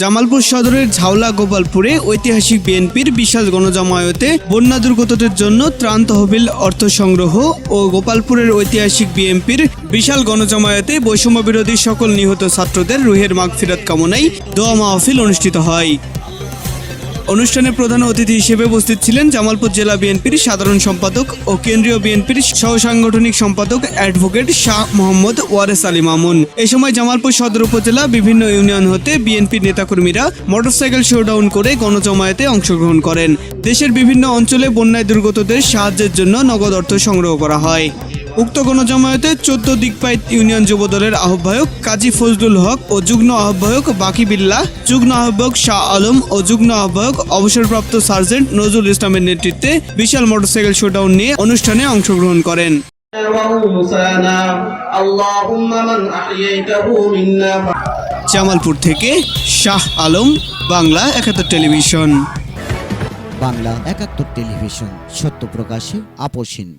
জামালপুর সদরের ঝাউলা গোপালপুরে ঐতিহাসিক বিএনপির বিশাল গণজমায়তে বন্যা দুর্গতদের জন্য ত্রাণ তহবিল, অর্থ সংগ্রহ ও গোপালপুরের ঐতিহাসিক বিএনপির বিশাল গণজমায়তে বৈষম্য বিরোধী সকল নিহত ছাত্রদের রুহের মাগফিরাত কামনায় দোয়া মাহফিল অনুষ্ঠিত হয়। অনুষ্ঠানে প্রধান অতিথি হিসেবে উপস্থিত ছিলেন জামালপুর জেলা বিএনপির সাধারণ সম্পাদক ও কেন্দ্রীয় বিএনপির সহ সাংগঠনিক সম্পাদক অ্যাডভোকেট শাহ মোহাম্মদ ওয়ারেস আলী মামুন। এ সময় জামালপুর সদর উপজেলা বিভিন্ন ইউনিয়ন হতে বিএনপির নেতাকর্মীরা মোটরসাইকেল শোডাউন করে গণজমায়েতে অংশগ্রহণ করেন। দেশের বিভিন্ন অঞ্চলে বন্যায় দুর্গতদের সাহায্যের জন্য নগদ অর্থ সংগ্রহ করা হয়। উক্ত গণজমায়েতে চোদ্দ দিকপাইত ইউনিয়ন যুবদলের আহ্বায়ক কাজী ফজলুল হক ও যুগ্ম আহ্বায়ক বাকি বিল্লা যুগ্ম আহ্বায়ক শাহ আলম ও যুগ্ম আহ্বায়ক অবসরপ্রাপ্ত সার্জেন্ট নজরুল ইসলামের নেতৃত্বে বিশাল মোটরসাইকেল শোডাউন নিয়ে অনুষ্ঠানে অংশগ্রহণ করেন। জামালপুর থেকে শাহ আলম, বাংলা একাত্তর টেলিভিশন। বাংলা একাত্তর টেলিভিশন, সত্য প্রকাশে আপোষহীন